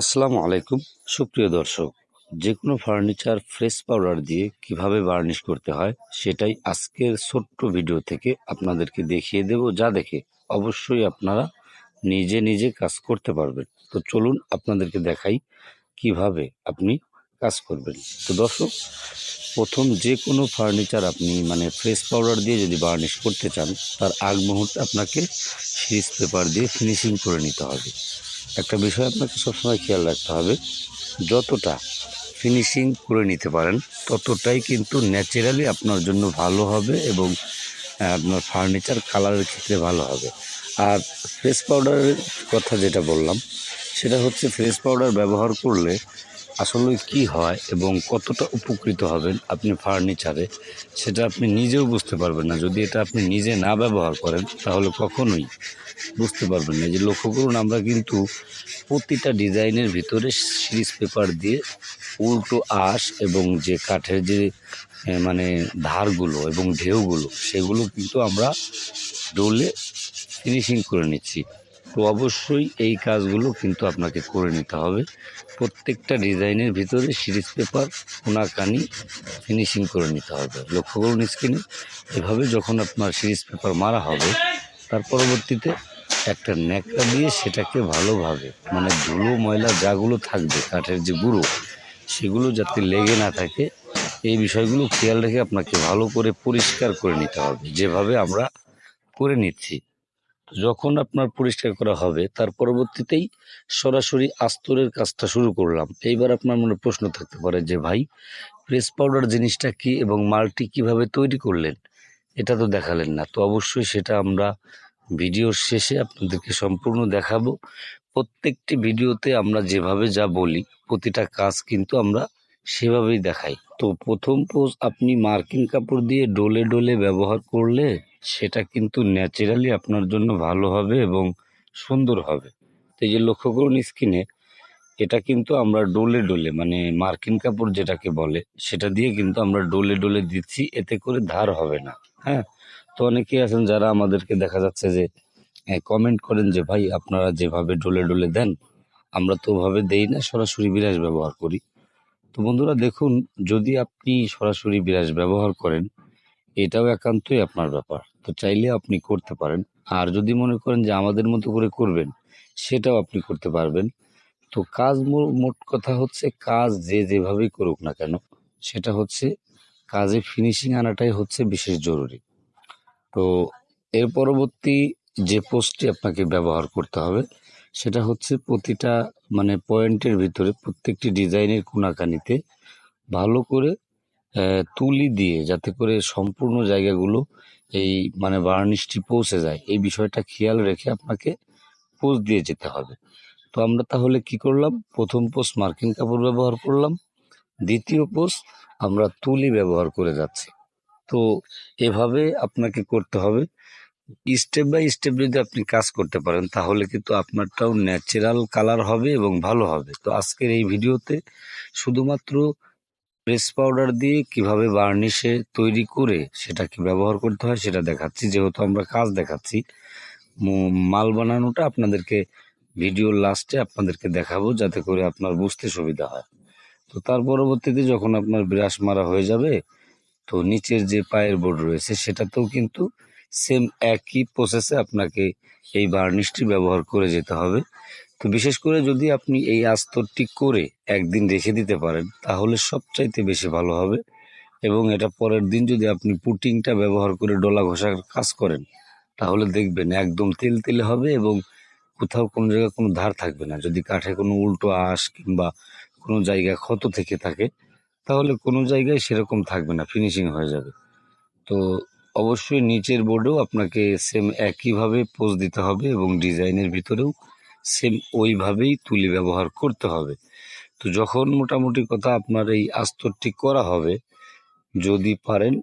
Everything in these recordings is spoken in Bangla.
আসসালামু আলাইকুম। সুপ্রিয় দর্শক যে কোনো ফার্নিচার ফ্রেশ পাউডার দিয়ে কীভাবে বার্নিশ করতে হয়, সেটাই আজকের ছোট্ট ভিডিও থেকে আপনাদেরকে দেখিয়ে দেব, যা দেখে অবশ্যই আপনারা নিজে নিজে কাজ করতে পারবেন। তো চলুন আপনাদেরকে দেখাই কীভাবে আপনি কাজ করবেন। তো দর্শক, প্রথম যে কোনো ফার্নিচার আপনি মানে ফ্রেশ পাউডার দিয়ে যদি বার্নিশ করতে চান, তার আগ মুহূর্তে আপনাকে সিরিজ পেপার দিয়ে ফিনিশিং করে নিতে হবে। একটা বিষয় আপনাকে সবসময় খেয়াল রাখতে হবে, যতটা ফিনিশিং করে নিতে পারেন, ততটাই কিন্তু ন্যাচারালি আপনার জন্য ভালো হবে এবং আপনার ফার্নিচার কালারের ক্ষেত্রে ভালো হবে। আর ফ্রেশ পাউডারের কথা যেটা বললাম, সেটা হচ্ছে ফ্রেশ পাউডার ব্যবহার করলে আসলে কি হয় এবং কতটা উপকৃত হবেন আপনি ফার্নিচারে, সেটা আপনি নিজেও বুঝতে পারবেন না। যদি এটা আপনি নিজে না ব্যবহার করেন, তাহলে কখনোই বুঝতে পারবেন না। যে লক্ষ্য করুন, আমরা কিন্তু প্রতিটা ডিজাইনের ভিতরে সিরিজ পেপার দিয়ে উল্টো আঁশ এবং যে কাঠের যে মানে ধারগুলো এবং ঢেউগুলো, সেগুলো কিন্তু আমরা ডোলে ফিনিশিং করে নিচ্ছি। তো অবশ্যই এই কাজগুলো কিন্তু আপনাকে করে নিতে হবে। প্রত্যেকটা ডিজাইনের ভিতরে সিরিজ পেপার, কোনাকানি, ফিনিশিং করে নিতে হবে। লক্ষ্য করুন স্ক্রিনে, এভাবে যখন আপনার সিরিজ পেপার মারা হবে, তার পরবর্তীতে একটা ন্যাকড়া দিয়ে সেটাকে ভালোভাবে মানে ধুলো, ময়লা যাগুলো থাকবে, কাঠের যে গুঁড়ো, সেগুলো যাতে লেগে না থাকে, এই বিষয়গুলো খেয়াল রেখে আপনাকে ভালো করে পরিষ্কার করে নিতে হবে। যেভাবে আমরা করে নিচ্ছি। যখন আপনার পরিষ্কার করা হবে, তার পরবর্তীতেই সরাসরি আস্তরের কাজটা শুরু করলাম। এইবার আপনার মনে প্রশ্ন থাকতে পারে যে, ভাই প্রেস পাউডার জিনিসটা কি এবং মালটি কীভাবে তৈরি করলেন? এটা তো দেখালেন না। তো অবশ্যই সেটা আমরা ভিডিওর শেষে আপনাদেরকে সম্পূর্ণ দেখাবো। প্রত্যেকটি ভিডিওতে আমরা যেভাবে যা বলি, প্রতিটা কাজ কিন্তু আমরা সেভাবেই দেখাই। তো প্রথম পোজ আপনি মার্কিং কাপড় দিয়ে ডোলে ডোলে ব্যবহার করলে সেটা কিন্তু ন্যাচারালি আপনার জন্য ভালো হবে এবং সুন্দর হবে। তো এই যে লক্ষ্য করুন স্কিনে এটা কিন্তু আমরা ডোলে ডোলে মানে মার্কিন কাপড় যেটাকে বলে, সেটা দিয়ে কিন্তু আমরা ডোলে ডোলে দিচ্ছি, এতে করে ধার হবে না হ্যাঁ? তো অনেকেই আছেন যারা আমাদেরকে দেখা যাচ্ছে যে কমেন্ট করেন যে, ভাই, আপনারা যেভাবে ডোলে ডোলে দেন, আমরা তো ওভাবে দেই না, সরাসরি বিরাজ ব্যবহার করি। তো বন্ধুরা দেখুন, যদি আপনি সরাসরি বিরাজ ব্যবহার করেন এটাও একান্তই আপনার ব্যাপার। তো চাইলে আপনি করতে পারেন। আর যদি মনে করেন যে আমাদের মতো করে করবেন, সেটাও আপনি করতে পারবেন। তো কাজ মোট কথা হচ্ছে কাজ যে যেভাবেই করুক না কেন, সেটা হচ্ছে কাজে ফিনিশিং আনাটাই হচ্ছে বিশেষ জরুরি। তো এর পরবর্তী যে পোস্টটি আপনাকে ব্যবহার করতে হবে, সেটা হচ্ছে প্রতিটা মানে পয়েন্টের ভিতরে প্রত্যেকটি ডিজাইনের কোনাকানিতে ভালো করে তুলি দিয়ে যাতে করে সম্পূর্ণ জায়গাগুলো এই মানে বার্নিশটি পৌঁছে যায়। এই বিষয়টা খেয়াল রেখে আপনাকে পোস্ট দিয়ে যেতে হবে। তো আমরা তাহলে কি করলাম? প্রথম পোস্ট মার্কিন কাপড় ব্যবহার করলাম। দ্বিতীয় পোস্ট আমরা তুলি ব্যবহার করে যাচ্ছি। তো এভাবে আপনাকে করতে হবে। স্টেপ বাই স্টেপ যদি আপনি কাজ করতে পারেন, তাহলে কিন্তু আপনারটাও ন্যাচারাল কালার হবে এবং ভালো হবে। তো আজকের এই ভিডিওতে শুধুমাত্র প্রেস পাউডার দিয়ে কীভাবে বার্নিশে তৈরি করে সেটাকে ব্যবহার করতে হয় সেটা দেখাচ্ছি। যেহেতু আমরা কাজ দেখাচ্ছি মাল বানানোটা আপনাদেরকে ভিডিওর লাস্টে আপনাদেরকে দেখাবো যাতে করে আপনার বুঝতে সুবিধা হয়। তো তার পরবর্তীতে যখন আপনার ব্রাশ মারা হয়ে যাবে, তো নিচের যে পায়ের বোর্ড রয়েছে সেটাতেও কিন্তু সেম একই প্রসেসে আপনাকে এই বার্নিশটি ব্যবহার করে যেতে হবে। তো বিশেষ করে যদি আপনি এই আস্তরটি করে একদিন রেখে দিতে পারেন, তাহলে সবচাইতে বেশি ভালো হবে। এবং এটা পরের দিন যদি আপনি পুটিংটা ব্যবহার করে ডলা ঘষার কাজ করেন, তাহলে দেখবেন একদম তেল তেলে হবে এবং কোথাও কোনো জায়গায় কোনো ধার থাকবে না। যদি কাঠে কোনো উল্টো আঁশ কিংবা কোনো জায়গায় ক্ষত থেকে থাকে, তাহলে কোনো জায়গায় সেরকম থাকবে না, ফিনিশিং হয়ে যাবে। তো অবশ্যই নিচের বোর্ডেও আপনাকে সেম একইভাবে পোজ দিতে হবে এবং ডিজাইনের ভিতরেও সেম ওইভাবেই তুলি ব্যবহার করতে হবে। তো যখন মোটামুটি কথা আপনার এই আস্তরটি করা হবে যদি পারেন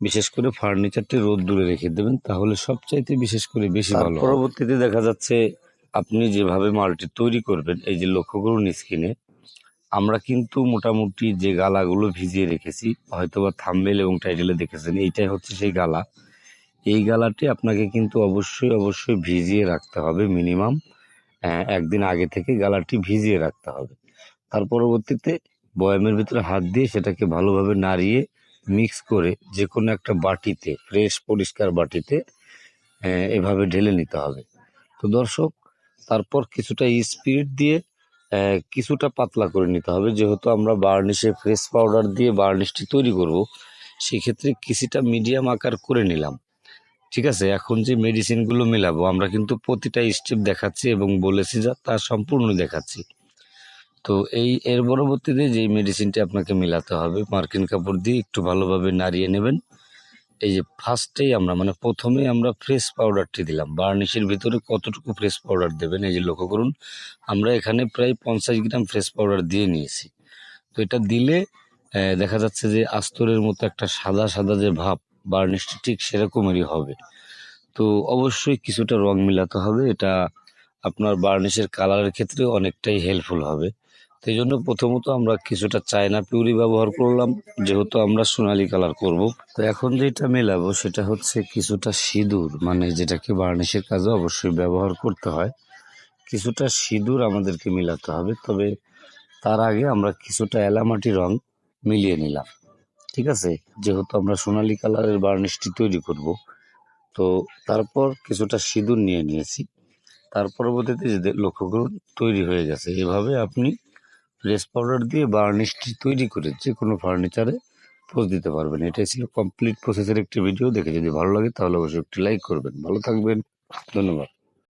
বিশেষ করে ফার্নিচারটি রোদ দূরে রেখে দেবেন তাহলে সবচাইতে বিশেষ করে বেশি ভালো পরবর্তীতে দেখা যাচ্ছে আপনি যেভাবে মালটি তৈরি করবেন এই যে লক্ষ্য করুন স্ক্রিনে আমরা কিন্তু মোটামুটি যে গালাগুলো ভিজিয়ে রেখেছি হয়তোবা থাম্বেল এবং টাইটেলে দেখেছেন এইটাই হচ্ছে সেই গালা। এই গালাটি আপনাকে কিন্তু অবশ্যই অবশ্যই ভিজিয়ে রাখতে হবে মিনিমাম একদিন আগে থেকে গালাটি ভিজিয়ে রাখতে হবে। তার পরবর্তীতে বয়ামের ভিতরে হাত দিয়ে সেটাকে ভালোভাবে নাড়িয়ে মিক্স করে যে কোনো একটা বাটিতে, ফ্রেশ, পরিষ্কার বাটিতে এভাবে ঢেলে নিতে হবে। তো দর্শক, তারপর কিছুটা স্পিরিট দিয়ে কিছুটা পাতলা করে নিতে হবে। যেহেতু আমরা বার্নিশে ফ্রেশ পাউডার দিয়ে বার্নিশটি তৈরি করব, সেক্ষেত্রে কিছুটা মিডিয়াম আকার করে নিলাম। ঠিক আছে, এখন যে মেডিসিনগুলো মেলাবো, আমরা কিন্তু প্রতিটা স্টেপ দেখাচ্ছি এবং বলেছি যা, তা সম্পূর্ণ দেখাচ্ছি। তো এই, এর পরবর্তীতে যেই মেডিসিনটি আপনাকে মেলাতে হবে, মার্কিন কাপড় দিয়ে একটু ভালোভাবে নাড়িয়ে নেবেন। এই যে ফার্স্টেই আমরা মানে প্রথমেই আমরা ফ্রেশ পাউডারটি দিলাম। বার্নিশের ভিতরে কতটুকু ফ্রেশ পাউডার দেবেন, এই যে লক্ষ্য করুন, আমরা এখানে প্রায় পঞ্চাশ গ্রাম ফ্রেশ পাউডার দিয়ে নিয়েছি। তো এটা দিলে দেখা যাচ্ছে যে আস্তরের মতো একটা সাদা সাদা যে ভাব বার্নিশটি ঠিক সেরকমেরই হবে। তো অবশ্যই কিছুটা রং মিলাতে হবে। এটা আপনার বার্নিশের কালারের ক্ষেত্রে অনেকটাই হেল্পফুল হবে। সেই জন্য প্রথমত আমরা কিছুটা চায়না পিউরি ব্যবহার করলাম। যেহেতু আমরা সোনালি কালার করব। তো এখন যেটা মেলাবো সেটা হচ্ছে কিছুটা সিঁদুর। মানে যেটাকে বার্নিশের কাজে অবশ্যই ব্যবহার করতে হয়। কিছুটা সিঁদুর আমাদেরকে মিলাতে হবে। তবে তার আগে আমরা কিছুটা এলামাটি রং মিলিয়ে নিলাম। ঠিক আছে? যেহেতু আমরা সোনালি কালারের বার্নিশটি তৈরি করব, তো তারপর কিছুটা সিঁদুর নিয়ে নিয়েছি। তার পরবর্তীতে যে লক্ষ্য করুন তৈরি হয়ে গেছে, এভাবে আপনি ফ্রেশ পাউডার দিয়ে বার্নিশটি তৈরি করে যে কোনো ফার্নিচারে পোজ দিতে পারবেন। এটাই ছিল কমপ্লিট প্রসেসের একটি ভিডিও। দেখে যদি ভালো লাগে তাহলে অবশ্যই একটি লাইক করবেন। ভালো থাকবেন। ধন্যবাদ।